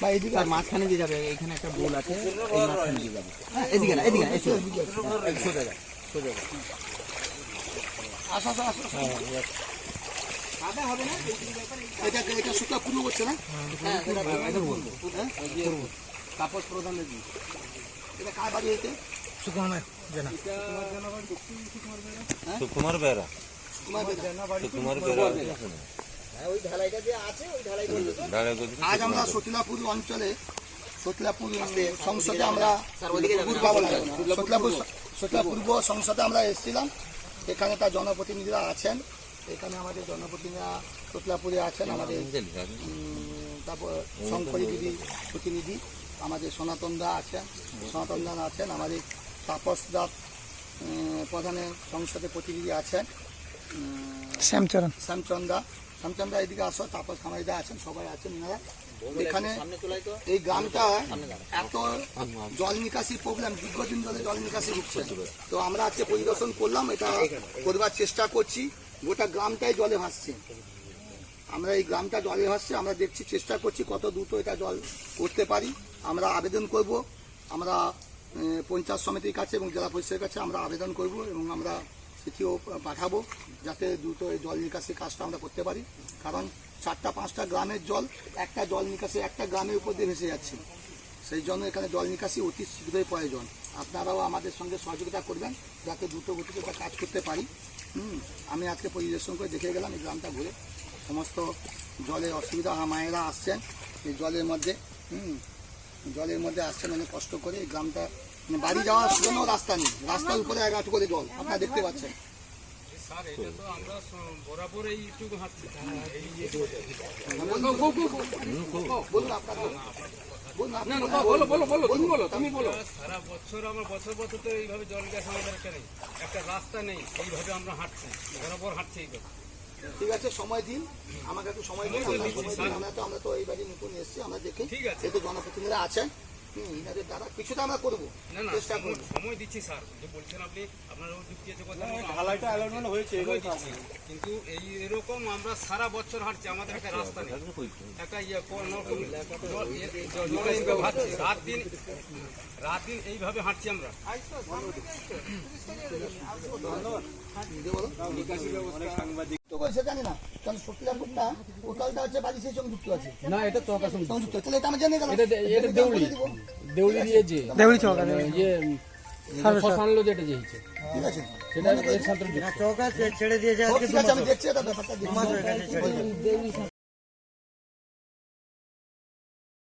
বা এদিকে স্যার মাঝখানে দিয়ে যাবে এখানে একটা বোল আছে এই মাঝখানে দিয়ে যাবে। হ্যাঁ এদিকে না এদিকে না এই সোজা সোজা যা সোজা যা আসো আসো। আসো এটা এটা করছে না? হ্যাঁ এটা বলব হ্যাঁ তাপস প্রধানের দিন এটা কার বাড়ি হইতে সুকুমার জানা। সুকুমার বেরা। সুকুমার বেরা যে ওই ঢালাই করবে তো দাঁড়া করছি আজ আমরা সতিলাপুর অঞ্চলে সতিলাপুর সংসদে আমরা পূর্ব সতিলাপুর সতিলাপুর পূর্ব সংসদে আমরা এসেছিলাম। এখানে তার জনপ্রতিনিধিরা আছেন। এখানে আমাদের জনপ্রতিনিধিরা সতিলাপুরে আছেন আমাদের তারপর শঙ্করী দিদি প্রতিনিধি আমাদের সনাতন দা আছেন সনাতন দা আছেন আমাদের তাপস দা প্রধানের সংসদে প্রতিনিধি আছেন। শ্যামচরণ। শ্যামচন্দা শ্যামচন্দা এদিকে আসো তাপস খামারিদা আছেন সবাই আছেন এনারা এখানে এই গ্রামটা এত জল নিকাশি প্রবলেম দীর্ঘদিন ধরে জল নিকাশি হচ্ছে। তো আমরা আজকে পরিদর্শন করলাম এটা করবার চেষ্টা করছি গোটা গ্রামটাই জলে ভাসছে। আমরা এই গ্রামটা জলে ভাসছে আমরা দেখছি চেষ্টা করছি কত দ্রুত এটা জল করতে পারি। আমরা আবেদন করব আমরা পঞ্চায়েত সমিতির কাছে এবং জেলা পরিষদের কাছে আমরা আবেদন করব এবং আমরা চিঠিও পাঠাবো যাতে দ্রুত এই জল নিকাশি কাজটা আমরা করতে পারি। কারণ চারটা, পাঁচটা গ্রামের জল, একটা জল নিকাশি একটা গ্রামের উপর দিয়ে ভেসে যাচ্ছে। সেই জন্য এখানে জল নিকাশি অতি শীঘ্রই প্রয়োজন। আপনারাও আমাদের সঙ্গে সহযোগিতা করবেন যাতে দ্রুত গতিতে কাজ করতে পারি। হুম, আমি আজকে পরিদর্শন করে দেখে গেলাম এই গ্রামটা ঘুরে। সমস্ত জলের অসুবিধা মায়েরা আসছেন। এই জলের মধ্যে, হুম জলের মধ্যে আসছেন অনেক কষ্ট করে এই গ্রামটা মানে বাড়ি যাওয়ার জন্য রাস্তা নেই। রাস্তার উপরে এক করে জল আপনারা দেখতে পাচ্ছেন। সারা বছর আমার বছর বছর তো এইভাবে জল গ্যাস আমাদের একটা একটা রাস্তা নেই এইভাবে আমরা হাঁটছি বরাবর হাঁটছি এইভাবে। ঠিক আছে সময় দিন আমাকে একটু সময় দিন আমরা সময় দিন। আমরা তো আমরা তো এই বাড়ি নতুন এসেছি আমরা দেখি ঠিক আছে। যেহেতু জনপ্রতিনিধিরা আছেন হুম, ইনাদের দ্বারা কিছুটা আমরা করব না না চেষ্টা সময়- করব সময় দিচ্ছি স্যার যে বলছেন আপনি আপনার যুক্তি আছে কথা ঢালাইটা অ্যালাইনমেন্ট হয়েছে কিন্তু এই এরকম আমরা সারা বছর হাঁটছি আমাদের একটা রাস্তা নেই একটা ইয়ে হাঁটছি রাত দিন রাত দিন এইভাবে হাঁটছি আমরা তো বলছে জানি না কারণ শুক্লাপুরটা কোটালটা হচ্ছে বাড়ি সঙ্গে যুক্ত আছে। না এটা সংযুক্ত। তাহলে এটা আমরা জেনে গেলাম। এটা এটা দেউলি। দেউলি দিয়ে যে দেউলি চৌকা ইয়ে শ্মশানলো যেটা যে ঠিক আছে। সেটা এর সাথে যুক্ত। ও, ঠিক আছে আমি দেখছি এটা ব্যাপারটা দেখছি।